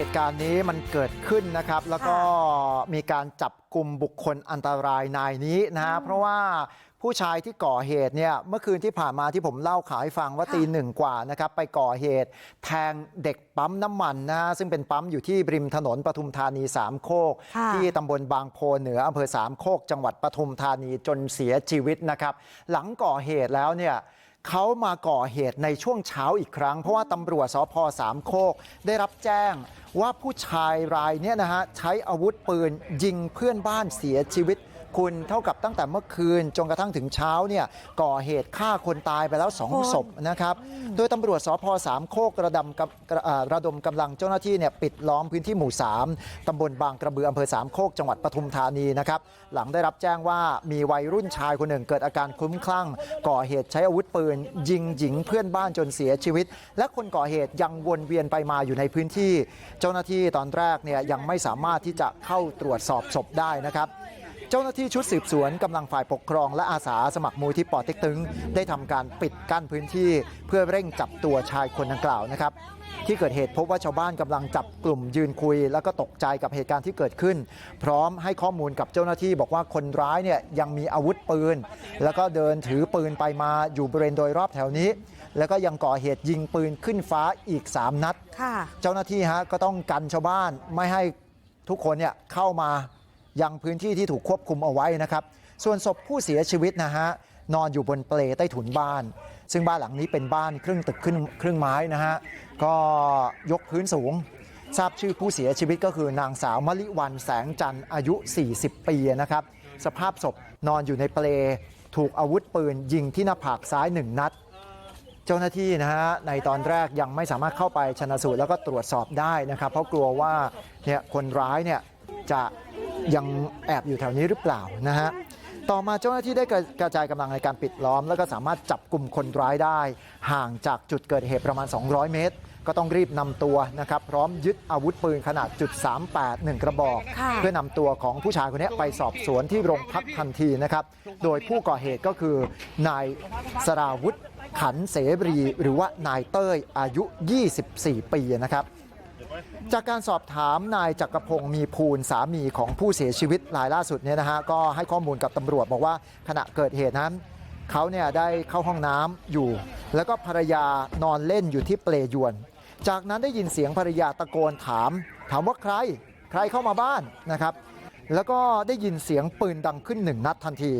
เหตุการณ์นี้มันเกิดขึ้นนะครับแล้วก็มีการจับกลุ่มบุคคลอันตรายนายนี้นะฮะเพราะว่าผู้ชายที่ก่อเหตุเนี่ยเมื่อคืนที่ผ่านมาที่ผมเล่าขายฟังว่าค่ะตีหนึ่งกว่านะครับไปก่อเหตุแทงเด็กปั๊มน้ำมันนะฮะซึ่งเป็นปั๊มอยู่ที่ริมถนนปทุมธานีสามโคกค่ะที่ตำบลบางโพเหนืออำเภอสามโคก จังหวัดปทุมธานีจนเสียชีวิตนะครับ หลังก่อเหตุแล้วเนี่ย เขามาก่อเหตุในช่วงเช้าอีกครั้ง เพราะว่าตำรวจสพสามโคกได้รับแจ้งว่าผู้ชายรายนี้นะฮะใช้อาวุธปืนยิงเพื่อนบ้านเสียชีวิต คุณเท่ากับตั้งแต่เมื่อคืนจนกระทั่งถึงเช้าเนี่ยก่อเหตุฆ่าคนตายไปแล้วสองคนศพนะครับโดยตำรวจสพสามโคกระดมกำกระอ่าระดมกำลังเจ้าหน้าที่เนี่ยปิดล้อมพื้นที่หมู่3ตำบลบางกระบืออำเภอสามโคกจังหวัดปทุมธานีนะครับหลังได้รับแจ้งว่ามีวัยรุ่นชายคนหนึ่งเกิดอาการคลุ้มคลั่ง ก่อเหตุใช้อาวุธปืน ยิงหญิงเพื่อนบ้านจนเสียชีวิต และคนก่อเหตุยังวนเวียนไปมาอยู่ในพื้นที่ เจ้าหน้าที่ตอนแรกเนี่ยยังไม่สามารถที่จะเข้าตรวจสอบศพได้นะครับ เจ้าหน้าที่ชุดสืบสวนกำลังฝ่ายปกครองและอาสาสมัครมูลที่ปอเต็กตึงได้ทำการปิดกั้นพื้นที่เพื่อเร่งจับตัวชายคนดังกล่าวนะครับที่เกิดเหตุพบว่าชาวบ้านกำลังจับกลุ่มยืนคุย แล้วก็ตกใจกับเหตุการณ์ที่เกิดขึ้น พร้อมให้ข้อมูลกับเจ้าหน้าที่บอกว่าคนร้ายเนี่ยยังมีอาวุธปืน แล้วก็เดินถือปืนไปมาอยู่บริเวณโดยรอบแถวนี้ แล้วก็ยังก่อเหตุยิงปืนขึ้นฟ้าอีก 3 นัดค่ะเจ้าหน้าที่ฮะก็ต้องกันชาวบ้านไม่ให้ทุกคนเนี่ยเข้ามา ยังพื้นที่ที่ถูกควบคุมเอาไว้นะครับส่วนศพผู้เสียชีวิตนะฮะนอนอยู่บนเปลใต้ถุนบ้านซึ่งบ้านหลังนี้เป็นบ้านครึ่งตึกครึ่งครึ่งไม้นะฮะก็ยกพื้นสูงทราบชื่อผู้เสียชีวิตก็คือนางสาวมะลิวันแสงจันทร์อายุ 40 ปีนะครับสภาพศพนอนอยู่ในเปลถูกอาวุธปืนยิงที่หน้าผากซ้ายหนึ่งนัด เจ้าหน้าที่นะฮะในตอนแรกยังไม่สามารถเข้าไปชนะสูตรแล้วก็ตรวจสอบได้นะครับ เพราะกลัวว่าเนี่ยคนร้ายเนี่ยจะ ยังแอบอยู่แถวนี้หรือเปล่านะฮะต่อมาเจ้าหน้าที่ได้กระกระจายกำลังในการปิดล้อมแล้วก็สามารถจับกลุ่มคนร้ายได้ ห่างจากจุดเกิดเหตุประมาณ 200 เมตร ก็ต้องรีบนำตัวนะครับพร้อมยึดอาวุธปืนขนาดจุด38 1 กระบอกค่ะเพื่อนำตัวของผู้ชายคนนี้ไปสอบสวนที่โรงพักทันทีนะครับ โดยผู้ก่อเหตุก็คือนายสราวุธขันเสรีหรือว่านายเต้ยอายุ 24 ปีนะครับ จากการสอบถามนายจักรพงศ์มีภูลสามีของผู้เสียชีวิตรายล่าสุดเนี่ยนะฮะก็ให้ข้อมูลกับตำรวจบอกว่าขณะเกิดเหตุนั้นเขาเนี่ยได้เข้าห้องน้ำอยู่แล้วก็ภรรยานอนเล่นอยู่ที่เปลยวนจากนั้นได้ยินเสียงภรรยาตะโกนถาม ถามว่าใครใครเข้ามาบ้านนะครับแล้วก็ได้ยินเสียงปืนดังขึ้นหนึ่งนัดทันที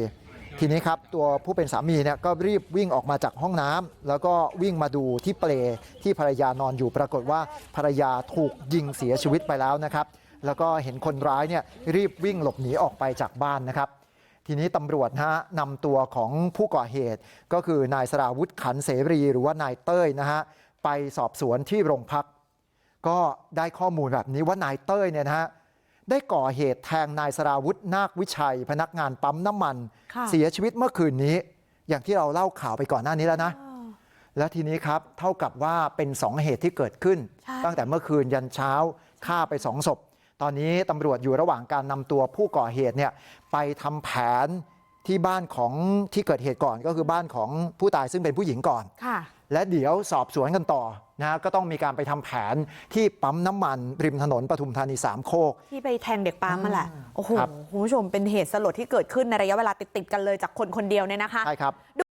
ทีนี้ครับตัวผู้เป็นสามีเนี่ยก็รีบวิ่งออกมาจากห้องน้ำแล้วก็วิ่งมาดูที่เปลที่ภรรยานอนอยู่ปรากฏว่าภรรยาถูกยิงเสียชีวิตไปแล้วนะครับแล้วก็เห็นคนร้ายเนี่ยรีบวิ่งหลบหนีออกไปจากบ้านนะครับ ทีนี้ตำรวจนะฮะนำตัวของผู้ก่อเหตุ ก็คือนายสราวุธขันเสรีหรือว่านายเต้ยนะฮะไปสอบสวนที่โรงพัก ก็ได้ข้อมูลแบบนี้ว่านายเต้ยเนี่ยนะฮะ ได้ก่อเหตุแทงนายสราวุธนาควิชัยพนักงานปั๊มน้ำมันค่ะเสียชีวิตเมื่อคืนนี้อย่างที่เราเล่าข่าวไปก่อนหน้านี้แล้วนะและทีนี้ครับเท่ากับว่าเป็นสองเหตุที่เกิดขึ้นใช่ตั้งแต่เมื่อคืนยันเช้าฆ่าไปสองศพ ตอนนี้ตำรวจอยู่ระหว่างการนำตัวผู้ก่อเหตุเนี่ยไปทำแผนที่บ้านของที่เกิดเหตุก่อนก็คือบ้านของผู้ตายซึ่งเป็นผู้หญิงก่อนค่ะ และเดี๋ยวสอบสวนกันต่อนะฮะก็ต้องมีการไปทำแผนที่ปั๊มน้ำมันริมถนนปทุมธานีสามโคกที่ไปแทงเด็กปั๊มมาแหละโอ้โหครับคุณผู้ชมเป็นเหตุสลดที่เกิดขึ้นในระยะเวลาติดๆกันเลยจากคนคนเดียวเนี่ยนะคะใช่ครับ